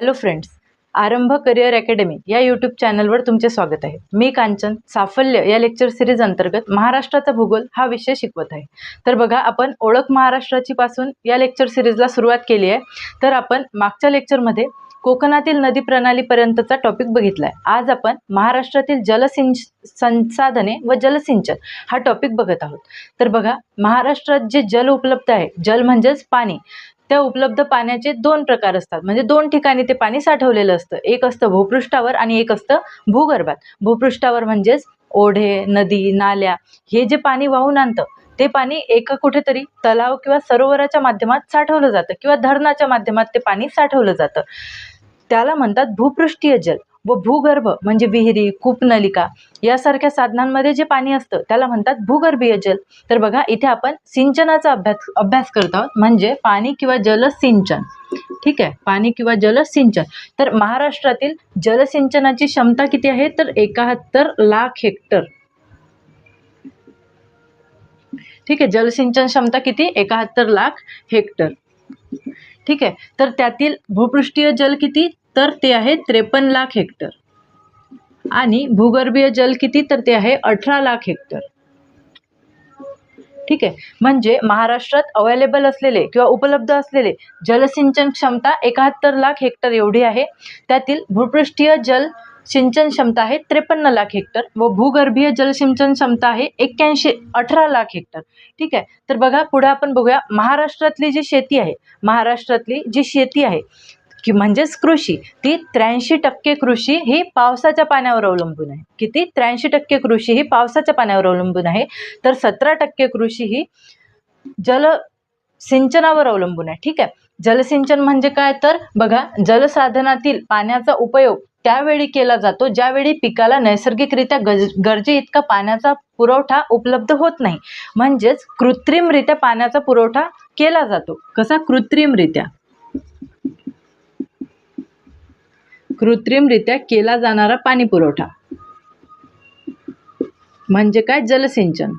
Hello friends Aarambh career academy या YouTube चॅनलवर तुमचे स्वागत आहे. मी कांचन साफल्य या लेक्चर सिरीज अंतर्गत महाराष्ट्राचा भूगोल हा विषय शिकवत आहे. तर बघा आपण ओळख महाराष्ट्राची पासून या लेक्चर सिरीजला सुरुवात केली आहे. तर आपण मागच्या लेक्चरमध्ये कोकणातील नदी प्रणालीपर्यंतचा टॉपिक बघितला आहे आज आपण महाराष्ट्रातील जलसिंच संसाधने व जलसिंचन हा टॉपिक बघत आहोत. तर बघा महाराष्ट्रात जे जल उपलब्ध आहे जल म्हणजेच पाणी. त्या उपलब्ध पाण्याचे दोन प्रकार असतात. म्हणजे दोन ठिकाणी ते पाणी साठवलेलं असतं. एक असतं भूपृष्ठावर आणि एक असतं भूगर्भात. भूपृष्ठावर म्हणजेच ओढे नदी नाल्या हे जे पाणी वाहून आणतं ते पाणी एका कुठेतरी तलाव किंवा सरोवराच्या माध्यमात साठवलं जातं किंवा धरणाच्या माध्यमात ते पाणी साठवलं जातं. त्याला म्हणतात भूपृष्ठीय जल. व भूगर्भ म्हणजे विहिरी कूपनलिका यासारख्या साधनांमध्ये जे पाणी असतं त्याला म्हणतात भूगर्भीय जल. तर बघा इथे आपण सिंचनाचा अभ्यास अभ्यास करत आहोत. म्हणजे पाणी किंवा जलसिंचन ठीक आहे? पाणी किंवा जलसिंचन तर महाराष्ट्रातील जलसिंचनाची क्षमता किती आहे? तर एकाहत्तर लाख हेक्टर. ठीक आहे? जलसिंचन क्षमता किती? एकाहत्तर लाख हेक्टर. ठीक आहे? तर त्यातील भूपृष्ठीय जल किती? तर ते आहे त्रेपन्न लाख हेक्टर. आणि भूगर्भीय जल किती? तर ते आहे अठरा लाख हेक्टर. ठीक आहे. म्हणजे महाराष्ट्रात अवेलेबल असलेले किंवा उपलब्ध असलेले जलसिंचन क्षमता एकाहत्तर लाख हेक्टर एवढी आहे. त्यातील भूपृष्ठीय जल सिंचन क्षमता आहे त्रेपन्न लाख हेक्टर व भूगर्भीय जलसिंचन क्षमता आहे एक्क्याऐंशी अठरा लाख हेक्टर. ठीक आहे. तर बघा पुढे आपण बघूया महाराष्ट्रातली जी शेती आहे महाराष्ट्रातली जी शेती आहे की म्हणजेच कृषी. ती त्र्याऐंशी टक्के कृषी ही पावसाच्या पाण्यावर अवलंबून आहे. किती? त्र्याऐंशी टक्के कृषी ही पावसाच्या पाण्यावर अवलंबून आहे. तर सतरा टक्के कृषी ही जल सिंचनावर अवलंबून आहे. ठीक आहे? जलसिंचन म्हणजे काय? तर बघा जलसाधनातील पाण्याचा उपयोग त्यावेळी केला जातो ज्यावेळी पिकाला नैसर्गिकरित्या गज गरजे इतका पाण्याचा पुरवठा उपलब्ध होत नाही. म्हणजेच कृत्रिमरित्या पाण्याचा पुरवठा केला जातो. कसा? कृत्रिमरित्या. कृत्रिमरित्या केला जाणारा पाणी पुरवठा म्हणजे काय? जलसिंचन.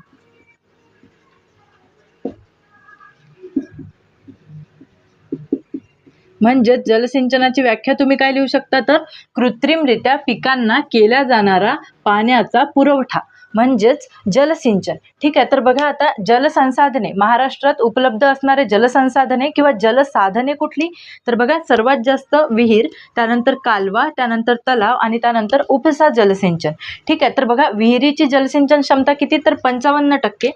म्हणजेच जलसिंचनाची व्याख्या तुम्ही काय लिहू शकता तर? कृत्रिमरित्या पिकांना केला जाणारा पाण्याचा पुरवठा. म्हणजेच जलसिंचन. ठीक आहे तर बघा आता जलसंसाधने महाराष्ट्रात उपलब्ध असणारे जलसंसाधने किंवा जलसाधने कुठली? तर बघा सर्वात जास्त विहीर त्यानंतर कालवा त्यानंतर तलाव आणि त्यानंतर उपसा जलसिंचन. ठीक आहे तर बघा विहिरीची जलसिंचन क्षमता किती? तर पंचावन्न टक्के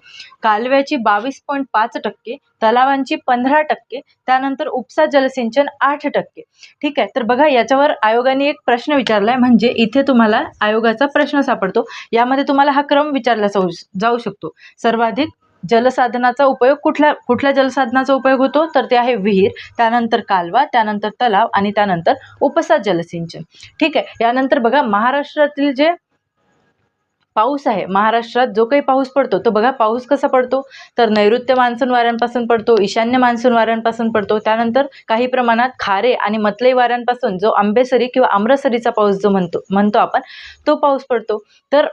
कालव्याची बावीस पॉईंट पाच टक्के तलावांची पंधरा टक्के त्यानंतर उपसा जलसिंचन आठ टक्के. ठीक आहे तर बघा याच्यावर आयोगाने एक प्रश्न विचारला आहे म्हणजे इथे तुम्हाला आयोगाचा प्रश्न सापडतो. यामध्ये तुम्हाला हा क्रम विचारला जाऊ जाऊ शकतो. सर्वाधिक जलसाधनाचा उपयोग कुठल्या कुठल्या जलसाधनाचा उपयोग होतो? तर ते आहे विहीर त्यानंतर कालवा त्यानंतर तलाव आणि त्यानंतर उपसा जलसिंचन. ठीक आहे यानंतर बघा महाराष्ट्रातील जे पाऊस आहे महाराष्ट्रात जो काही पाऊस पडतो तो बघा पाऊस कसा पडतो? तर नैऋत्य मान्सून वाऱ्यांपासून पडतो ईशान्य मान्सून वाऱ्यांपासून पडतो त्यानंतर काही प्रमाणात खारे आणि मतलई वाऱ्यांपासून जो आंबेसरी किंवा आम्रसरीचा पाऊस जो म्हणतो म्हणतो आपण तो पाऊस पडतो. तर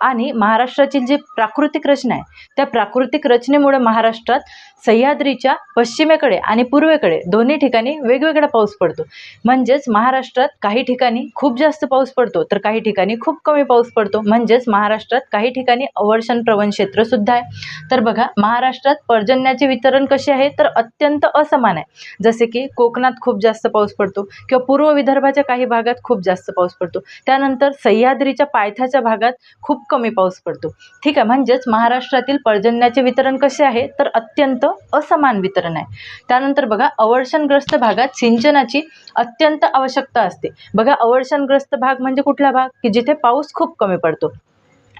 आणि महाराष्ट्राची जी प्राकृतिक रचना आहे त्या प्राकृतिक रचनेमुळे महाराष्ट्रात सह्याद्रीच्या पश्चिमेकडे आणि पूर्वेकडे दोन्ही ठिकाणी वेगवेगळा पाऊस पडतो. म्हणजेच महाराष्ट्रात काही ठिकाणी खूप जास्त पाऊस पडतो तर काही ठिकाणी खूप कमी पाऊस पडतो. म्हणजेच महाराष्ट्रात काही ठिकाणी अवर्षण प्रवण क्षेत्रसुद्धा आहे. तर बघा महाराष्ट्रात पर्जन्याचे वितरण कसे आहे तर अत्यंत असमान आहे. जसे की कोकणात खूप जास्त पाऊस पडतो किंवा पूर्व विदर्भाच्या काही भागात खूप जास्त पाऊस पडतो. त्यानंतर सह्याद्रीच्या पायथ्याच्या भागात खूप कमी पाऊस पडतो. ठीक आहे म्हणजेच महाराष्ट्रातील पर्जन्याचे वितरण कसे आहे? तर अत्यंत असमान वितरण आहे. त्यानंतर बघा अवर्षणग्रस्त भागात सिंचनाची अत्यंत आवश्यकता असते. बघा अवर्षणग्रस्त भाग म्हणजे कुठला भाग? की जिथे पाऊस खूप कमी पडतो.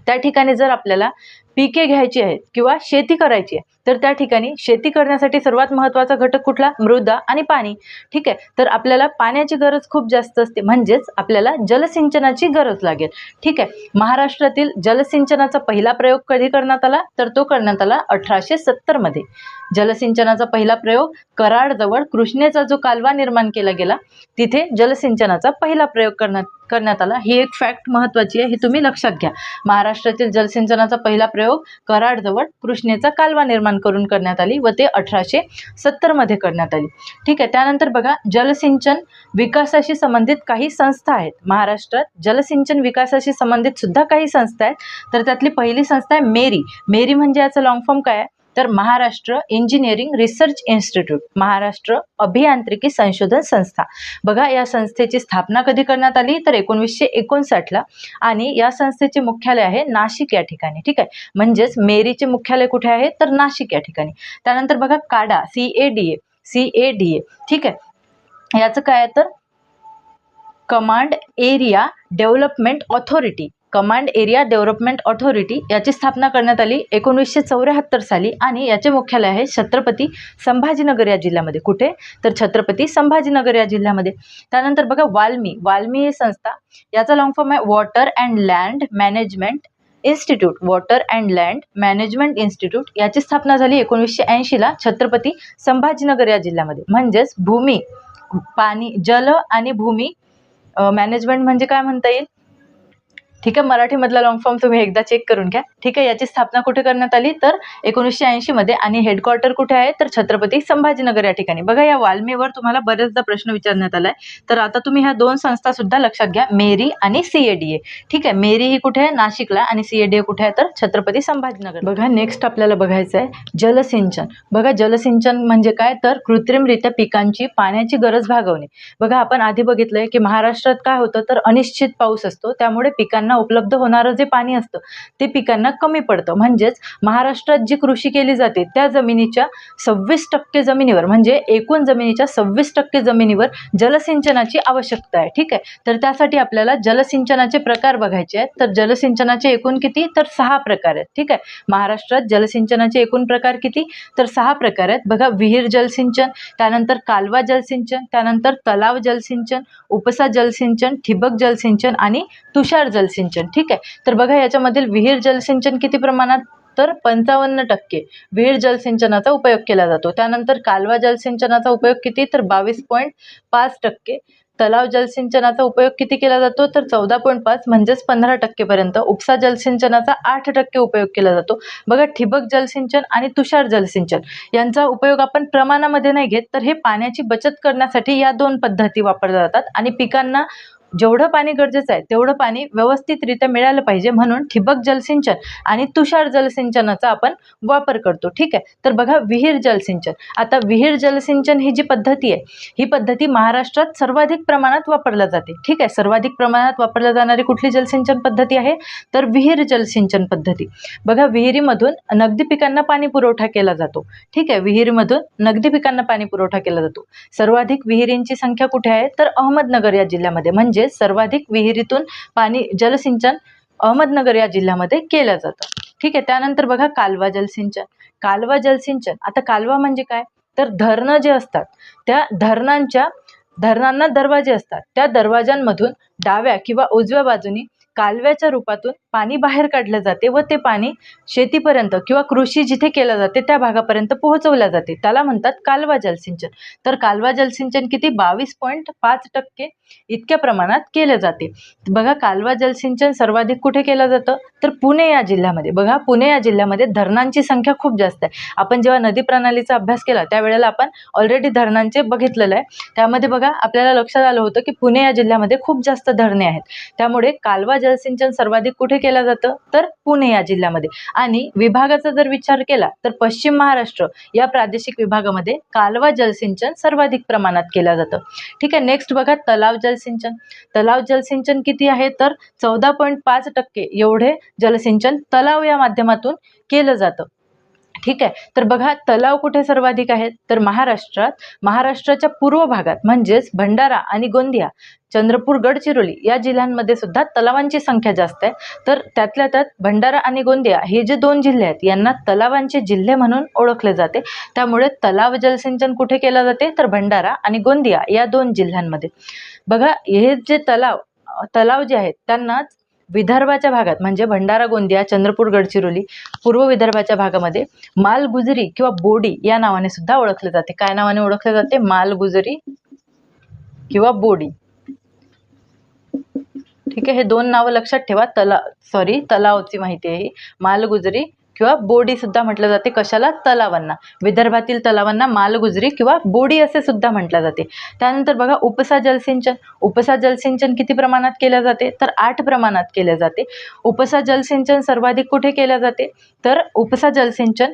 त्या ठिकाणी जर आपल्याला पिके घ्यायची आहेत किंवा शेती करायची आहे तर त्या ठिकाणी शेती करण्यासाठी सर्वात महत्त्वाचा घटक कुठला? मृदा आणि पाणी. ठीक आहे? तर आपल्याला पाण्याची गरज खूप जास्त असते. म्हणजेच आपल्याला जलसिंचनाची गरज लागेल. ठीक आहे? महाराष्ट्रातील जलसिंचनाचा पहिला प्रयोग कधी करण्यात आला? तर तो करण्यात आला अठराशे सत्तरमध्ये जलसिंचनाचा पहिला प्रयोग कराडजवळ कृष्णेचा जो कालवा निर्माण केला गेला तिथे जलसिंचनाचा पहिला प्रयोग करण्यात करण्यात आला. ही एक फॅक्ट महत्त्वाची आहे हे तुम्ही लक्षात घ्या. महाराष्ट्रातील जलसिंचनाचा पहिला प्रयोग प्रयोग कराडजवळ कृष्णेचा कालवा निर्माण करून करण्यात आली व ते अठराशे सत्तरमध्ये करण्यात आली. ठीक आहे त्यानंतर बघा जलसिंचन विकासाशी संबंधित काही संस्था आहेत. महाराष्ट्रात जलसिंचन विकासाशी संबंधित सुद्धा काही संस्था आहेत. तर त्यातली पहिली संस्था आहे मेरी. मेरी म्हणजे याचं लॉंग फॉर्म काय आहे? तर Maharashtra engineering research institute Maharashtra अभियांत्रिकी संशोधन संस्था. बघा या संस्थेची स्थापना कधी करण्यात आली? तर एकोणवीसशे एकोणसाठला. आणि या संस्थेचे मुख्यालय आहे नाशिक या ठिकाणी ठीक आहे? म्हणजेच मेरीचे मुख्यालय कुठे आहे? तर नाशिक या ठिकाणी. त्यानंतर बघा CADA C A D A C A D A ठीक आहे? याचं काय आहे तर? Command area development authority command area development authority याची स्थापना करण्यात आली एकोणीसशे चौऱ्याहत्तर साली आणि याचे मुख्यालय आहे छत्रपती संभाजीनगर या जिल्ह्यामध्ये. कुठे? तर छत्रपती संभाजीनगर या जिल्ह्यामध्ये. त्यानंतर बघा वाल्मी. वाल्मी ही संस्था. याचा लॉंग फॉर्म आहे water and land management institute. Water and land management institute याची स्थापना झाली एकोणीसशे ऐंशीला छत्रपती संभाजीनगर या जिल्ह्यामध्ये. म्हणजेच भूमी पाणी जल आणि भूमी मॅनेजमेंट म्हणजे काय म्हणता येईल? ठीक आहे? मराठीमधला लॉंग फॉर्म तुम्ही एकदा चेक करून घ्या. ठीक आहे? याची स्थापना कुठे करण्यात आली? तर एकोणीसशे ऐंशीमध्ये आणि हेडक्वार्टर कुठे आहे? तर छत्रपती संभाजीनगर या ठिकाणी. बघा या वाल्मीवर तुम्हाला बरेचदा प्रश्न विचारण्यात आलाय. तर आता तुम्ही ह्या दोन संस्था सुद्धा लक्षात घ्या. मेरी आणि सीएडीए ठीक आहे? मेरी ही कुठे आहे? नाशिकला आणि सीएडीए कुठे आहे? तर छत्रपती संभाजीनगर. बघा नेक्स्ट आपल्याला बघायचं आहे. जलसिंचन. बघा जलसिंचन म्हणजे काय? तर कृत्रिमरित्या पिकांची पाण्याची गरज भागवणे. बघा आपण आधी बघितलंय की महाराष्ट्रात काय होतं? तर अनिश्चित पाऊस असतो. त्यामुळे पिकांना उपलब्ध होणारं जे पाणी असतं ते पिकांना कमी पडतं. म्हणजेच महाराष्ट्रात जी कृषी केली जाते त्या जमिनीच्या सव्वीस टक्के जमिनीवर म्हणजे एकूण जमिनीच्या सव्वीस टक्के जमिनीवर जलसिंचनाची आवश्यकता आहे. ठीक आहे? तर त्यासाठी आपल्याला जलसिंचनाचे प्रकार बघायचे आहेत. तर जलसिंचनाचे एकूण किती? तर सहा प्रकार आहेत. ठीक आहे? महाराष्ट्रात जलसिंचनाचे एकूण प्रकार किती? तर सहा प्रकार आहेत. बघा विहीर जलसिंचन त्यानंतर कालवा जलसिंचन त्यानंतर तलाव जलसिंचन उपसा जलसिंचन ठिबक जलसिंचन आणि तुषार जलसिंचन. ठीक आहे? तर बघा याच्यामधील विहीर जलसिंचन किती प्रमाणात? तर पंचावन्न टक्के. विहीर जलसिंचनाचा उपयोग केला जातो. त्यानंतर कालवा जलसिंचनाचा उपयोग किती? तर बावीस पॉईंट पाच टक्के. तलाव जलसिंचनाचा उपयोग किती केला जातो? तर चौदा पॉईंट पाच म्हणजेच पंधरा टक्केपर्यंत. उपसा जलसिंचनाचा आठ टक्के उपयोग केला जातो. बघा ठिबक जलसिंचन आणि तुषार जलसिंचन यांचा उपयोग आपण प्रमाणामध्ये नाही घेत तर हे पाण्याची बचत करण्यासाठी या दोन पद्धती वापरल्या जातात. आणि पिकांना जेवढं पाणी गरजेचं आहे तेवढं पाणी व्यवस्थितरित्या मिळालं पाहिजे म्हणून ठिबक जलसिंचन आणि तुषार जलसिंचनाचा आपण वापर करतो ठीक आहे? तर बघा विहीर जलसिंचन आता विहीर जलसिंचन ही जी पद्धती आहे ही पद्धती महाराष्ट्रात सर्वाधिक प्रमाणात वापरल्या जाते ठीक आहे? सर्वाधिक प्रमाणात वापरल्या जाणारी कुठली जलसिंचन पद्धती आहे? तर विहीर जलसिंचन पद्धती. बघा विहिरीमधून नगदी पिकांना पाणी पुरवठा केला जातो ठीक आहे? विहिरीमधून नगदी पिकांना पाणी पुरवठा केला जातो. सर्वाधिक विहिरींची संख्या कुठे आहे? तर अहमदनगर या जिल्ह्यामध्ये. म्हणजे सर्वाधिक विहिरीतून पाणी जलसिंचन अहमदनगर या जिल्ह्यामध्ये केलं जातं. ठीक आहे त्यानंतर बघा कालवा जलसिंचन. कालवा जलसिंचन आता कालवा म्हणजे काय? तर धरणं जे असतात त्या धरणांच्या धरणांना दरवाजे असतात. त्या दरवाजांमधून डाव्या किंवा उजव्या बाजूनी कालव्याच्या रूपातून पाणी बाहेर काढलं जाते व ते पाणी शेतीपर्यंत किंवा कृषी जिथे केलं जाते त्या भागापर्यंत पोहोचवल्या जाते. त्याला म्हणतात कालवा जलसिंचन. तर कालवा जलसिंचन किती? बावीस पॉईंट पाच टक्के इतक्या प्रमाणात केलं जाते. बघा कालवा जलसिंचन सर्वाधिक कुठे केलं जातं? तर पुणे या जिल्ह्यामध्ये. बघा पुणे या जिल्ह्यामध्ये धरणांची संख्या खूप जास्त आहे. आपण जेव्हा नदी प्रणालीचा अभ्यास केला त्यावेळेला आपण ऑलरेडी धरणांचे बघितलेलं आहे. त्यामध्ये बघा आपल्याला लक्षात आलं होतं की पुणे या जिल्ह्यामध्ये खूप जास्त धरणे आहेत. त्यामुळे कालवा जलसिंचन सर्वाधिक कुठे केलं जातं? तर पुणे या जिल्ह्यामध्ये. आणि विभागाचा जर विचार केला तर पश्चिम महाराष्ट्र या प्रादेशिक विभागामध्ये कालवा जलसिंचन सर्वाधिक प्रमाणात केलं जातं. ठीक आहे नेक्स्ट बघा तलाव जलसिंचन तलाव जलसिंचन किती आहे? तर चौदा पॉईंट पाच टक्के एवढे जलसिंचन तलाव या माध्यमातून केलं जातं. ठीक आहे. तर बघा तलाव कुठे सर्वाधिक आहेत? तर महाराष्ट्रात महाराष्ट्राच्या पूर्व भागात म्हणजेच भंडारा आणि गोंदिया चंद्रपूर गडचिरोली या जिल्ह्यांमध्ये सुद्धा तलावांची संख्या जास्त आहे. तर त्यातल्या त्यात भंडारा आणि गोंदिया हे जे दोन जिल्हे आहेत यांना तलावांचे जिल्हे म्हणून ओळखले जाते. त्यामुळे तलाव जलसिंचन कुठे केलं जाते? तर भंडारा आणि गोंदिया या दोन जिल्ह्यांमध्ये. बघा हे जे तलाव तलाव जे आहेत त्यांनाच विदर्भाच्या भागात म्हणजे भंडारा गोंदिया चंद्रपूर गडचिरोली पूर्व विदर्भाच्या भागामध्ये मालगुजरी किंवा बोडी या नावाने सुद्धा ओळखले जाते. काय नावाने ओळखले जाते? मालगुजरी किंवा बोडी. ठीक आहे? हे दोन नावं लक्षात ठेवा. तला सॉरी तलावची माहिती आहे ही. मालगुजरी किंवा बोडी सुद्धा म्हटलं जाते कशाला? तलावांना. विदर्भातील तलावांना मालगुजरी किंवा बोडी असे सुद्धा म्हटलं जाते. त्यानंतर बघा उपसा जलसिंचन. उपसा जलसिंचन किती प्रमाणात केल्या जाते? तर आठ प्रमाणात केल्या जाते. उपसा जलसिंचन सर्वाधिक कुठे केल्या जाते? तर उपसा जलसिंचन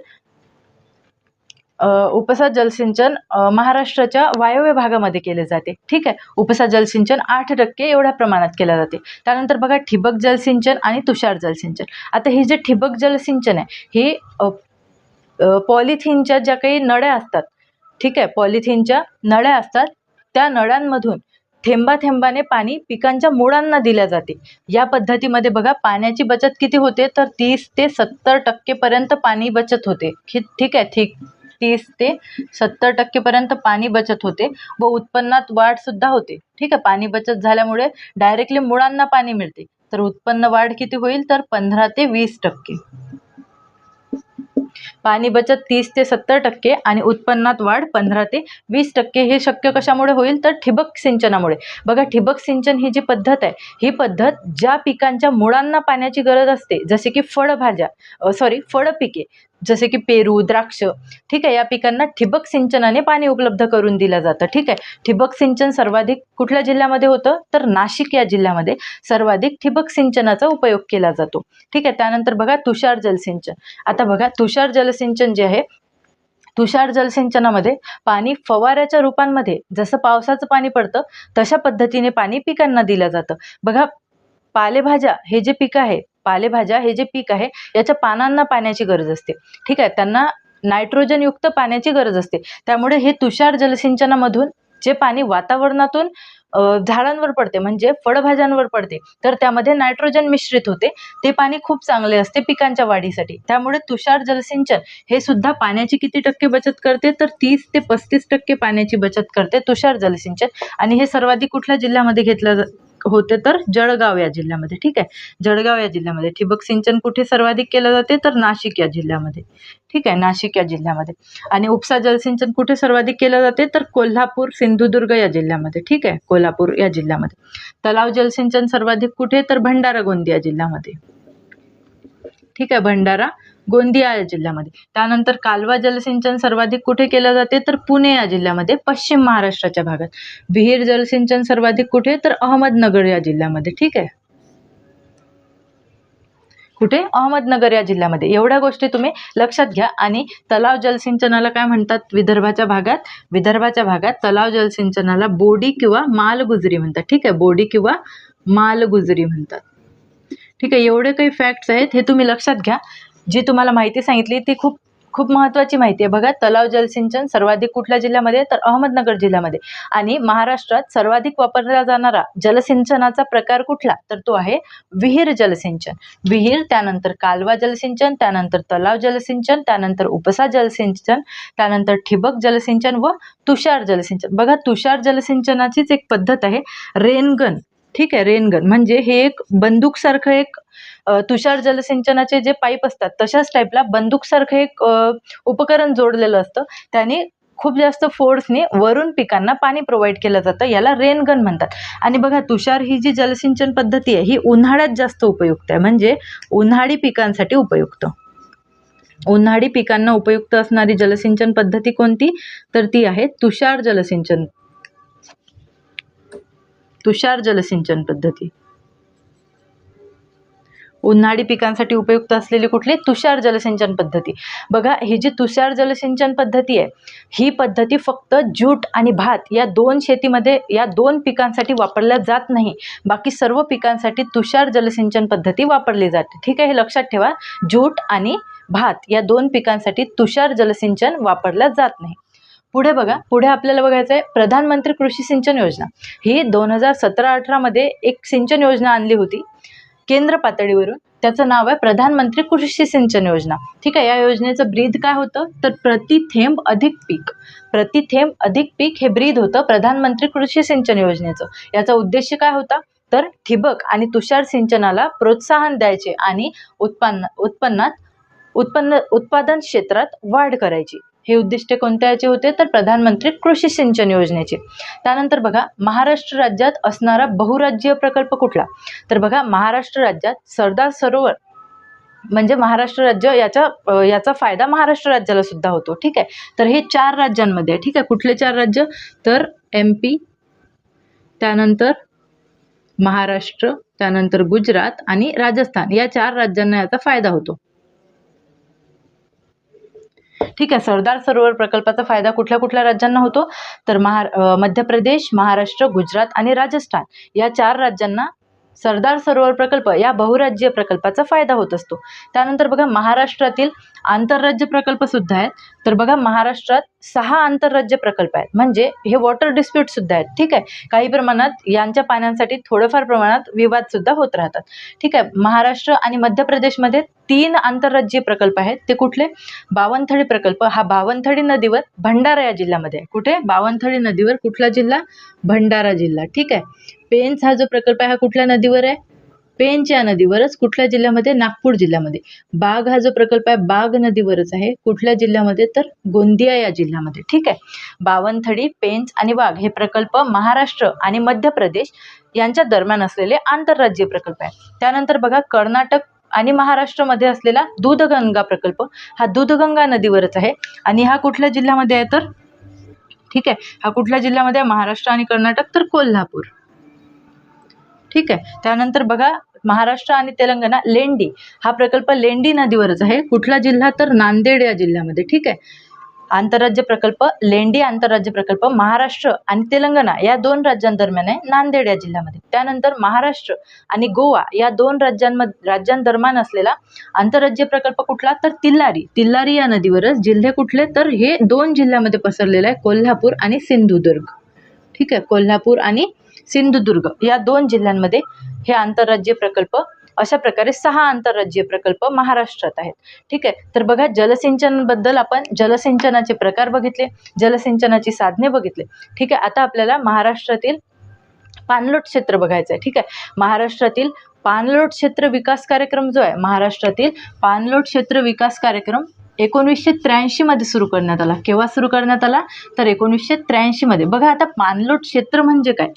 उपसा जलसिंचन महाराष्ट्राच्या वायव्य भागामध्ये केले जाते. ठीक आहे? उपसा जलसिंचन आठ टक्के एवढ्या प्रमाणात केल्या जाते. त्यानंतर बघा ठिबक जलसिंचन आणि तुषार जलसिंचन आता हे जे ठिबक जलसिंचन आहे हे पॉलिथिनच्या ज्या काही नळ्या असतात ठीक आहे? पॉलिथिनच्या नळ्या असतात त्या नळ्यांमधून थेंबा थेंबाने पाणी पिकांच्या मुळांना दिल्या जाते. या पद्धतीमध्ये बघा पाण्याची बचत किती होते? तर तीस ते सत्तर टक्केपर्यंत पाणी बचत होते. ठीक आहे? ठीक. तीस ते सत्तर टक्केपर्यंत पाणी बचत होते व उत्पन्नात वाढ सुद्धा होते. ठीक आहे पाणी बचत झाल्यामुळे डायरेक्टली मुळांना पाणी मिळते. तर उत्पन्न वाढ किती होईल? तर पंधरा ते वीस टक्के. पाणी बचत तीस ते सत्तर टक्के आणि उत्पन्नात वाढ पंधरा ते वीस टक्के हे शक्य कशामुळे होईल? तर ठिबक सिंचनामुळे. बघा ठिबक सिंचन ही जी पद्धत आहे ही पद्धत ज्या पिकांच्या मुळांना पाण्याची गरज असते जसे की फळभाज्या सॉरी फळपिके जसे की पेरू द्राक्ष ठीक आहे या पिकांना ठिबक सिंचनाने पाणी उपलब्ध करून दिलं जातं ठीक आहे. ठिबक सिंचन सर्वाधिक कुठल्या जिल्ह्यामध्ये होतं? तर नाशिक या जिल्ह्यामध्ये सर्वाधिक ठिबक सिंचनाचा उपयोग केला जातो. ठीक आहे त्यानंतर बघा तुषार जलसिंचन आता बघा तुषार जलसिंचन जे आहे तुषार जलसिंचनामध्ये पाणी फवाऱ्याच्या रूपांमध्ये जसं पावसाचं पाणी पडतं तशा पद्धतीने पाणी पिकांना दिलं जातं. बघा पालेभाज्या हे जे पीक आहे पालेभाज्या हे जे पीक आहे याच्या पानांना पाण्याची गरज असते. ठीक आहे? त्यांना नायट्रोजनयुक्त पाण्याची गरज असते. त्यामुळे हे तुषार जलसिंचनामधून जे पाणी वातावरणातून झाडांवर पडते म्हणजे फळभाज्यांवर पडते तर त्यामध्ये नायट्रोजन मिश्रित होते. ते पाणी खूप चांगले असते पिकांच्या वाढीसाठी. त्यामुळे तुषार जलसिंचन हे सुद्धा पाण्याची किती टक्के बचत करते? तर तीस ते पस्तीस टक्के पाण्याची बचत करते तुषार जलसिंचन. आणि हे सर्वाधिक कुठल्या जिल्ह्यामध्ये घेतलं जा- होते तर जळगाव या जिल्ह्यामध्ये ठीक आहे? जळगाव या जिल्ह्यामध्ये. ठिबक सिंचन कुठे सर्वाधिक केलं जाते? तर नाशिक या जिल्ह्यामध्ये. ठीक आहे? नाशिक या जिल्ह्यामध्ये. आणि उपसा जलसिंचन कुठे सर्वाधिक केलं जाते? तर कोल्हापूर सिंधुदुर्ग या जिल्ह्यामध्ये. ठीक आहे? कोल्हापूर या जिल्ह्यामध्ये. तलाव जलसिंचन सर्वाधिक कुठे? तर भंडारा गोंदिया जिल्ह्यामध्ये. ठीक आहे? भंडारा गोंदिया या जिल्ह्यामध्ये. त्यानंतर कालवा जलसिंचन सर्वाधिक कुठे केलं जाते? तर पुणे या जिल्ह्यामध्ये पश्चिम महाराष्ट्राच्या भागात. विहीर जलसिंचन सर्वाधिक कुठे? तर अहमदनगर या जिल्ह्यामध्ये. ठीक आहे? कुठे? अहमदनगर या जिल्ह्यामध्ये. एवढ्या गोष्टी तुम्ही लक्षात घ्या. आणि तलाव जलसिंचनाला काय म्हणतात विदर्भाच्या भागात? विदर्भाच्या भागात तलाव जलसिंचनाला बोडी किंवा मालगुजरी म्हणतात. ठीक आहे? बोडी किंवा मालगुजरी म्हणतात. ठीक आहे? एवढे काही फॅक्ट्स आहेत हे तुम्ही लक्षात घ्या. जी तुम्हाला माहिती सांगितली ती खूप खूप महत्त्वाची माहिती आहे. बघा तलाव जलसिंचन सर्वाधिक कुठल्या जिल्ह्यामध्ये? तर अहमदनगर जिल्ह्यामध्ये. आणि महाराष्ट्रात सर्वाधिक वापरला जाणारा जलसिंचनाचा प्रकार कुठला? तर तो आहे विहीर जलसिंचन विहीर त्यानंतर कालवा जलसिंचन त्यानंतर तलाव जलसिंचन त्यानंतर उपसा जलसिंचन त्यानंतर ठिबक जलसिंचन व तुषार जलसिंचन बघा तुषार जलसिंचनाचीच एक पद्धत आहे रेनगन. ठीक आहे रेनगन. म्हणजे हे एक बंदूकसारखं एक तुषार जलसिंचनाचे जे पाईप असतात तशाच टाईपला बंदूकसारखं एक उपकरण जोडलेलं असतं. त्याने खूप जास्त फोर्सने वरून पिकांना पाणी प्रोव्हाइड केलं जातं याला रेनगन म्हणतात. आणि बघा तुषार ही जी जलसिंचन पद्धती आहे ही उन्हाळ्यात जास्त उपयुक्त आहे. म्हणजे उन्हाळी पिकांसाठी उपयुक्त. उन्हाळी पिकांना उपयुक्त असणारी जलसिंचन पद्धती कोणती? तर ती आहे तुषार जलसिंचन तुषार जलसिंचन पद्धती. उन्हाळी पिकांसाठी उपयुक्त असलेली कुठली? तुषार जलसिंचन पद्धती. बघा ही जी तुषार जलसिंचन पद्धती आहे ही पद्धती फक्त ज्यूट आणि भात या दोन शेतीमध्ये या दोन पिकांसाठी वापरल्या जात नाही. बाकी सर्व पिकांसाठी तुषार जलसिंचन पद्धती वापरली जाते. ठीक आहे हे लक्षात ठेवा. ज्यूट आणि भात या दोन पिकांसाठी तुषार जलसिंचन वापरल्या जात नाही. पुढे बघा पुढे आपल्याला बघायचं आहे प्रधानमंत्री कृषी सिंचन योजना. ही दोन हजार सतरा अठरामध्ये एक सिंचन योजना आणली होती केंद्र पातळीवरून. त्याचं नाव आहे प्रधानमंत्री कृषी सिंचन योजना. ठीक आहे या योजनेचं ब्रीद काय होतं? तर प्रति थेंब अधिक पीक. प्रति थेंब अधिक पीक हे ब्रीद होतं प्रधानमंत्री कृषी सिंचन योजनेचं. याचा उद्देश काय होता? तर ठिबक आणि तुषार सिंचनाला प्रोत्साहन द्यायचे आणि उत्पन्न उत्पन्नात उत्पन्न उत्पादन क्षेत्रात वाढ करायची. हे उद्दिष्ट कोणत्या याचे होते? तर प्रधानमंत्री कृषी सिंचन योजनेचे. त्यानंतर बघा महाराष्ट्र राज्यात असणारा बहुराज्यीय प्रकल्प कुठला? तर बघा महाराष्ट्र राज्यात सरदार सरोवर म्हणजे महाराष्ट्र राज्य याचा याचा फायदा महाराष्ट्र राज्याला सुद्धा होतो ठीक आहे? तर हे चार राज्यांमध्ये आहे ठीक आहे? कुठले चार राज्य? तर एम पी त्यानंतर महाराष्ट्र त्यानंतर गुजरात आणि राजस्थान. या चार राज्यांना याचा फायदा होतो. ठीक आहे सरदार सरोवर प्रकल्पाचा फायदा कुठल्या कुठल्या राज्यांना होतो? तर महा मध्य प्रदेश महाराष्ट्र गुजरात आणि राजस्थान. या चार राज्यांना सरदार सरोवर प्रकल्प या बहुराज्य प्रकल्पाचा फायदा होत असतो. त्यानंतर बघा महाराष्ट्रातील आंतरराज्य प्रकल्प सुद्धा आहेत. तर बघा महाराष्ट्रात सहा आंतरराज्य प्रकल्प आहेत. म्हणजे हे वॉटर डिस्प्यूट सुद्धा आहेत. ठीक आहे? काही प्रमाणात यांच्या पाण्यासाठी थोडंफार प्रमाणात विवाद सुद्धा होत राहतात. ठीक आहे? महाराष्ट्र आणि मध्य प्रदेशमध्ये तीन आंतरराज्यीय प्रकल्प आहेत. ते कुठले? बावनथळी प्रकल्प. हा बावनथळी नदीवर भंडारा या जिल्ह्यामध्ये आहे. कुठे? बावनथळी नदीवर कुठला जिल्हा? भंडारा जिल्हा. ठीक आहे? पेंच हा जो प्रकल्प आहे हा कुठल्या नदीवर आहे? पेंच या नदीवरच कुठल्या जिल्ह्यामध्ये? नागपूर जिल्ह्यामध्ये. बाग हा जो प्रकल्प आहे बाग नदीवरच आहे. कुठल्या जिल्ह्यामध्ये? तर गोंदिया या जिल्ह्यामध्ये. ठीक आहे? बावनथडी पेंच आणि वाघ हे प्रकल्प महाराष्ट्र आणि मध्य प्रदेश यांच्या दरम्यान असलेले आंतरराज्य प्रकल्प आहे. त्यानंतर बघा कर्नाटक आणि महाराष्ट्रामध्ये असलेला दूधगंगा प्रकल्प हा दूधगंगा नदीवरच आहे. आणि हा कुठल्या जिल्ह्यामध्ये आहे तर? ठीक आहे? हा कुठल्या जिल्ह्यामध्ये आहे? महाराष्ट्र आणि कर्नाटक तर कोल्हापूर. ठीक आहे? त्यानंतर बघा महाराष्ट्र आणि तेलंगणा लेंडी. हा प्रकल्प लेंडी नदीवरच आहे. कुठला जिल्हा? तर नांदेड या जिल्ह्यामध्ये. ठीक आहे? आंतरराज्य प्रकल्प लेंडी आंतरराज्य प्रकल्प महाराष्ट्र आणि तेलंगणा या दोन राज्यांदरम्यान आहे नांदेड या जिल्ह्यामध्ये. त्यानंतर महाराष्ट्र आणि गोवा या दोन राज्यांमध्ये राज्यांदरम्यान असलेला आंतरराज्य प्रकल्प कुठला? तर तिल्लारी. तिल्लारी या नदीवरच जिल्हे कुठले? तर हे दोन जिल्ह्यामध्ये पसरलेलं आहे कोल्हापूर आणि सिंधुदुर्ग. ठीक आहे? कोल्हापूर आणि सिंधुदुर्ग या दोन जिल्ह्यांमध्ये हे आंतरराज्य प्रकल्प अशा प्रकारे सहा आंतरराज्य प्रकल्प महाराष्ट्रात आहेत. ठीक आहे? तर बघा जलसिंचनबद्दल आपण जलसिंचनाचे प्रकार बघितले जलसिंचनाची साधने बघितले. ठीक आहे? आता आपल्याला महाराष्ट्रातील पाणलोट क्षेत्र बघायचं आहे ठीक आहे? महाराष्ट्रातील पाणलोट क्षेत्र विकास कार्यक्रम जो आहे महाराष्ट्रातील पाणलोट क्षेत्र विकास कार्यक्रम एकोणीसशे त्र्याऐंशीमध्ये सुरू करण्यात आला. केव्हा सुरू करण्यात आला? तर एकोणीसशे त्र्याऐंशीमध्ये बघा आता पाणलोट क्षेत्र म्हणजे काय?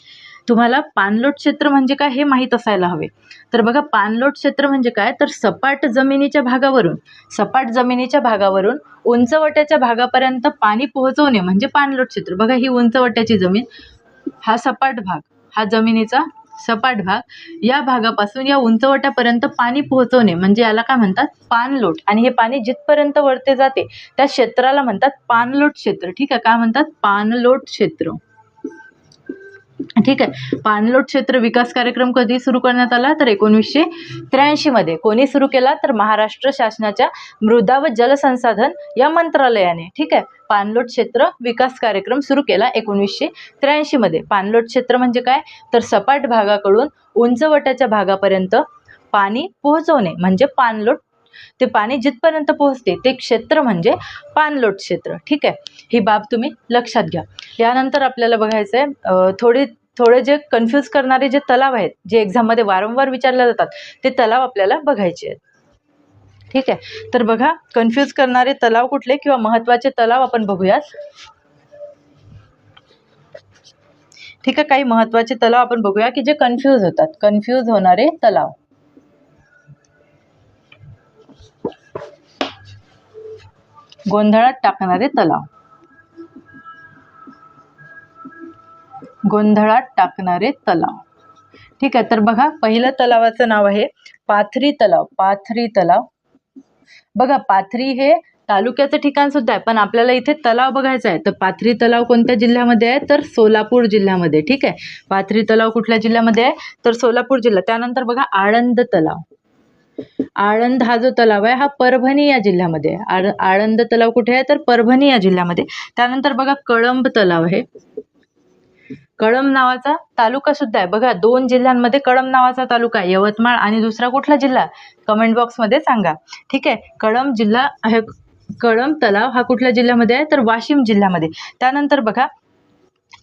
तुम्हाला पाणलोट क्षेत्र म्हणजे काय हे माहीत असायला हवे. तर बघा पाणलोट क्षेत्र म्हणजे काय? तर सपाट जमिनीच्या भागावरून सपाट जमिनीच्या भागावरून उंचवट्याच्या भागापर्यंत पाणी पोहोचवणे म्हणजे पाणलोट क्षेत्र. बघा ही उंचवट्याची जमीन हा सपाट भाग हा जमिनीचा सपाट भाग या भागापासून या उंचवट्यापर्यंत पाणी पोहोचवणे म्हणजे याला काय म्हणतात? पाणलोट. आणि हे पाणी जिथपर्यंत वरते जाते त्या क्षेत्राला म्हणतात पाणलोट क्षेत्र. ठीक आहे काय म्हणतात? पाणलोट क्षेत्र. ठीक आहे. पाणलोट क्षेत्र विकास कार्यक्रम कधी सुरू करण्यात आला? तर एकोणीसशे त्र्याऐंशीमध्ये कोणी सुरू केला? तर महाराष्ट्र शासनाच्या मृदा व जलसंसाधन या मंत्रालयाने. ठीक आहे. पाणलोट क्षेत्र विकास कार्यक्रम सुरू केला एकोणीसशे त्र्याऐंशीमध्ये पाणलोट क्षेत्र म्हणजे काय? तर सपाट भागाकडून उंचवट्याच्या भागापर्यंत पाणी पोहोचवणे म्हणजे पाणलोट ते पाणी जिथपर्यंत पोहोचते ते क्षेत्र म्हणजे पाणलोट क्षेत्र. ठीक आहे? ही बाब तुम्ही लक्षात घ्या. यानंतर आपल्याला बघायचं आहे थोडे थोडे जे कन्फ्यूज करणारे जे तलाव आहेत जे एक्झाममध्ये वारंवार विचारले जातात ते तलाव आपल्याला बघायचे आहेत. ठीक आहे? तर बघा कन्फ्यूज करणारे तलाव कुठले किंवा महत्त्वाचे तलाव आपण बघूयात. ठीक आहे? काही महत्त्वाचे तलाव आपण बघूया की जे कन्फ्यूज होतात. कन्फ्यूज होणारे तलाव. गोंधळात टाकणारे तलाव. गोंधळात टाकणारे तलाव. ठीक आहे तर बघा पहिलं तलावाचं नाव आहे पाथरी तलाव पाथरी तलाव. बघा पाथरी हे तालुक्याचं ठिकाण सुद्धा आहे पण आपल्याला इथे तलाव बघायचा आहे. तर पाथरी तलाव कोणत्या जिल्ह्यामध्ये आहे? तर सोलापूर जिल्ह्यामध्ये ठीक आहे? पाथरी तलाव कुठल्या जिल्ह्यामध्ये आहे? तर सोलापूर जिल्हा त्यानंतर बघा आळंद तलाव. आळंद हा जो तलाव आहे हा परभणी या जिल्ह्यामध्ये आहे. आळ आळंद तलाव कुठे आहे? तर परभणी या जिल्ह्यामध्ये त्यानंतर बघा कळंब तलाव आहे. कळंब नावाचा तालुका सुद्धा आहे. बघा दोन जिल्ह्यांमध्ये कळंब नावाचा तालुका आहे. यवतमाळ आणि दुसरा कुठला जिल्हा? कमेंट बॉक्समध्ये सांगा. ठीक आहे कळंब जिल्हा आहे कळंब तलाव हा कुठल्या जिल्ह्यामध्ये आहे? तर वाशिम जिल्ह्यामध्ये त्यानंतर बघा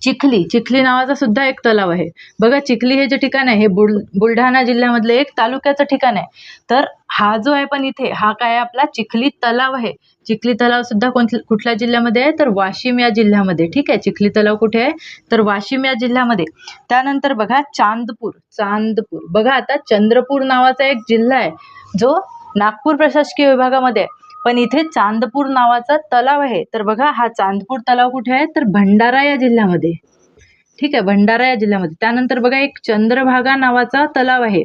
चिखली. चिखली नावाचा सुद्धा एक तलाव आहे. बघा चिखली हे जे ठिकाण आहे हे बुल बुलढाणा जिल्ह्यामधलं एक तालुक्याचं ठिकाण आहे. तर हा जो आहे पण इथे हा काय आपला? चिखली तलाव आहे. चिखली तलाव सुद्धा कोण कुठल्या जिल्ह्यामध्ये आहे? तर वाशिम या जिल्ह्यामध्ये. ठीक आहे? चिखली तलाव कुठे आहे? तर वाशिम या जिल्ह्यामध्ये. त्यानंतर बघा चांदपूर. चांदपूर. बघा आता चंद्रपूर नावाचा एक जिल्हा आहे जो नागपूर प्रशासकीय विभागामध्ये आहे. पण इथे चांदपूर नावाचा तलाव आहे. तर बघा हा चांदपूर तलाव कुठे आहे? तर भंडारा या जिल्ह्यामध्ये. ठीक आहे भंडारा या जिल्ह्यामध्ये. त्यानंतर बघा एक चंद्रभागा नावाचा तलाव आहे.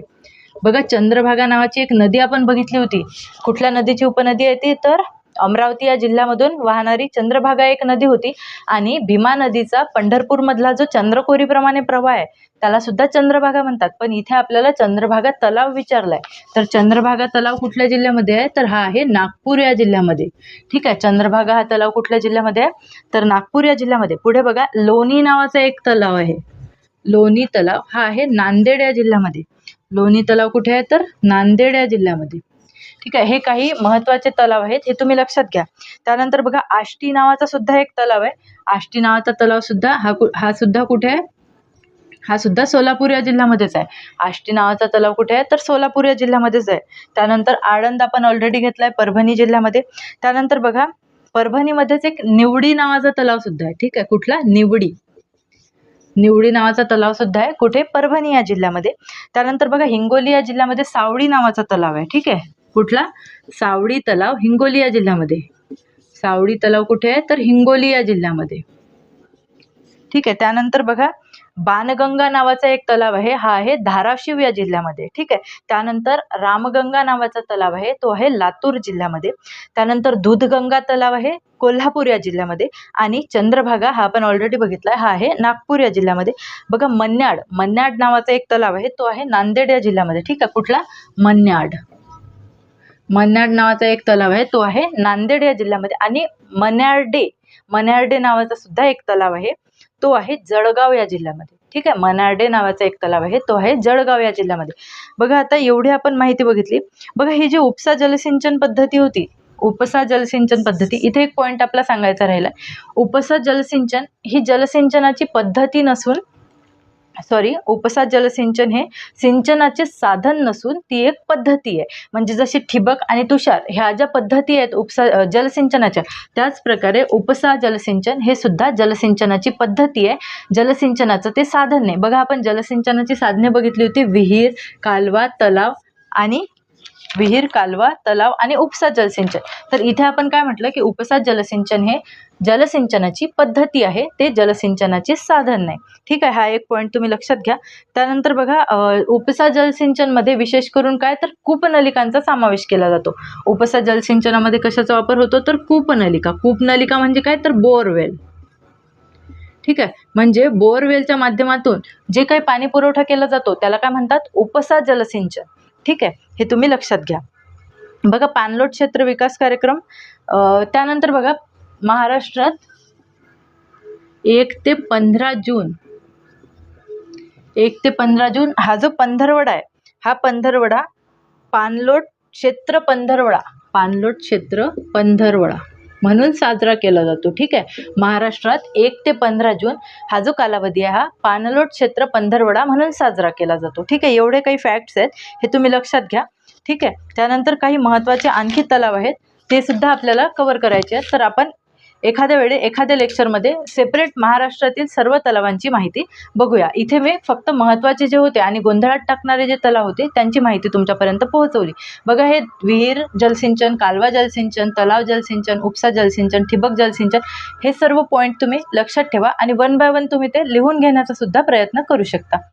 बघा चंद्रभागा नावाची एक नदी आपण बघितली होती. कुठल्या नदीची उपनदी आहे ती? तर अमरावती या जिल्ह्यामधून वाहणारी चंद्रभागा एक नदी होती आणि भीमा नदीचा पंढरपूरमधला जो चंद्रकोरीप्रमाणे प्रवाह आहे त्याला सुद्धा चंद्रभागा म्हणतात. पण इथे आपल्याला चंद्रभागा तलाव विचारलाय. तर चंद्रभागा तलाव कुठल्या जिल्ह्यामध्ये आहे? तर हा आहे नागपूर या जिल्ह्यामध्ये. ठीक आहे चंद्रभागा हा तलाव कुठल्या जिल्ह्यामध्ये आहे? तर नागपूर या जिल्ह्यामध्ये. पुढे बघा लोणी नावाचा एक तलाव आहे. लोणी तलाव हा आहे नांदेड या जिल्ह्यामध्ये. लोणी तलाव कुठे आहे? तर नांदेड या जिल्ह्यामध्ये. ठीक आहे. हे काही महत्त्वाचे तलाव आहेत हे तुम्ही लक्षात घ्या. त्यानंतर बघा आष्टी नावाचा सुद्धा एक तलाव आहे. आष्टी नावाचा तलाव सुद्धा हा कु हा सुद्धा कुठे आहे? हा सुद्धा सोलापूर या जिल्ह्यामध्येच आहे. आष्टी नावाचा तलाव कुठे आहे? तर सोलापूर या जिल्ह्यामध्येच आहे. त्यानंतर आळंद आपण ऑलरेडी घेतला आहे परभणी जिल्ह्यामध्ये. त्यानंतर बघा परभणीमध्येच एक निवडी नावाचा तलाव सुद्धा आहे. ठीक आहे. कुठला? निवडी. निवडी नावाचा तलाव सुद्धा आहे. कुठे? परभणी या जिल्ह्यामध्ये. त्यानंतर बघा हिंगोली या जिल्ह्यामध्ये सावडी नावाचा तलाव आहे. ठीक आहे. कुठला? सावडी तलाव हिंगोली या जिल्ह्यामध्ये. सावडी तलाव कुठे आहे? तर हिंगोली या जिल्ह्यामध्ये. ठीक आहे त्यानंतर बघा बाणगंगा नावाचा एक तलाव आहे हा आहे धाराशिव या जिल्ह्यामध्ये. ठीक आहे त्यानंतर रामगंगा नावाचा तलाव आहे तो आहे लातूर जिल्ह्यामध्ये. त्यानंतर दूधगंगा तलाव आहे कोल्हापूर या जिल्ह्यामध्ये. आणि चंद्रभागा हा आपण ऑलरेडी बघितला हा आहे नागपूर या जिल्ह्यामध्ये. बघा मन्याड मन्याड नावाचा एक तलाव आहे तो आहे नांदेड या जिल्ह्यामध्ये. ठीक आहे कुठला? मन्याड. मन्याड नावाचा एक तलाव आहे. तो आहे नांदेड या जिल्ह्यामध्ये आणि मन्यार्डे मन्यार्डे नावाचा सुद्धा एक तलाव आहे. तो आहे जळगाव या जिल्ह्यामध्ये. ठीक आहे? मनार्डे नावाचा एक तलाव आहे. तो आहे जळगाव या जिल्ह्यामध्ये. बघा आता एवढी आपण माहिती बघितली. बघा ही जी उपसा जलसिंचन पद्धती होती उपसा जलसिंचन पद्धती इथे एक पॉईंट आपला सांगायचा राहिला उपसा जलसिंचन ही जलसिंचनाची पद्धती नसून सॉरी उपसा जलसिंचन हे सिंचनाचे साधन नसून ती एक पद्धती आहे. म्हणजे जशी ठिबक आणि तुषार ह्या ज्या पद्धती आहेत उपसा जलसिंचनाच्या त्याच प्रकारे उपसा जलसिंचन हे सुद्धा जलसिंचनाची पद्धती आहे. जलसिंचनाचं ते साधन नाही बघा आपण जलसिंचनाची साधने बघितली होती. विहीर कालवा तलाव आणि विहीर कालवा तलाव आणि उपसा जलसिंचन. तर इथे आपण काय म्हटलं की उपसा जलसिंचन हे जलसिंचनाची पद्धती आहे. ते जलसिंचनाचे साधन नाही. ठीक आहे हा एक पॉईंट तुम्ही लक्षात घ्या. त्यानंतर बघा उपसा जलसिंचनमध्ये विशेष करून काय? तर कूपनलिकांचा समावेश केला जातो. उपसा जलसिंचनामध्ये कशाचा वापर होतो? तर कूपनलिका. कूपनलिका म्हणजे काय? तर बोरवेल. ठीक आहे म्हणजे बोरवेलच्या माध्यमातून जे काही पाणी पुरवठा केला जातो त्याला काय म्हणतात? उपसा जलसिंचन. ठीक आहे? हे तुम्ही लक्षात घ्या. बघा पाणलोट क्षेत्र विकास कार्यक्रम त्यानंतर बघा महाराष्ट्रात एक ते पंधरा जून एक ते पंधरा जून हा जो पंधरवडा आहे हा पंधरवडा पाणलोट क्षेत्र पंधरवडा पाणलोट क्षेत्र पंधरवडा. म्हणून साजरा केला जातो. ठीक आहे? महाराष्ट्रात एक ते पंधरा जून हा जो कालावधी आहे हा पाणलोट क्षेत्र पंधरवडा म्हणून साजरा केला जातो. ठीक आहे? एवढे काही फॅक्ट्स आहेत. हे तुम्ही लक्षात घ्या. ठीक आहे? त्यानंतर काही महत्त्वाचे आणखी तलाव आहेत. ते सुद्धा आपल्याला कवर करायचे आहेत. तर आपण एखाद्या वेळे एखाद्या लेक्चरमध्ये सेपरेट महाराष्ट्रातील सर्व तलावांची माहिती बघूया. इथे मी फक्त महत्त्वाचे जे होते आणि गोंधळात टाकणारे जे तलाव होते त्यांची माहिती तुमच्यापर्यंत पोहोचवली. बघा हे विहीर जलसिंचन कालवा जलसिंचन तलाव जलसिंचन उपसा जलसिंचन ठिबक जलसिंचन हे सर्व पॉईंट तुम्ही लक्षात ठेवा आणि वन बाय वन तुम्ही ते लिहून घेण्याचा सुद्धा प्रयत्न करू शकता.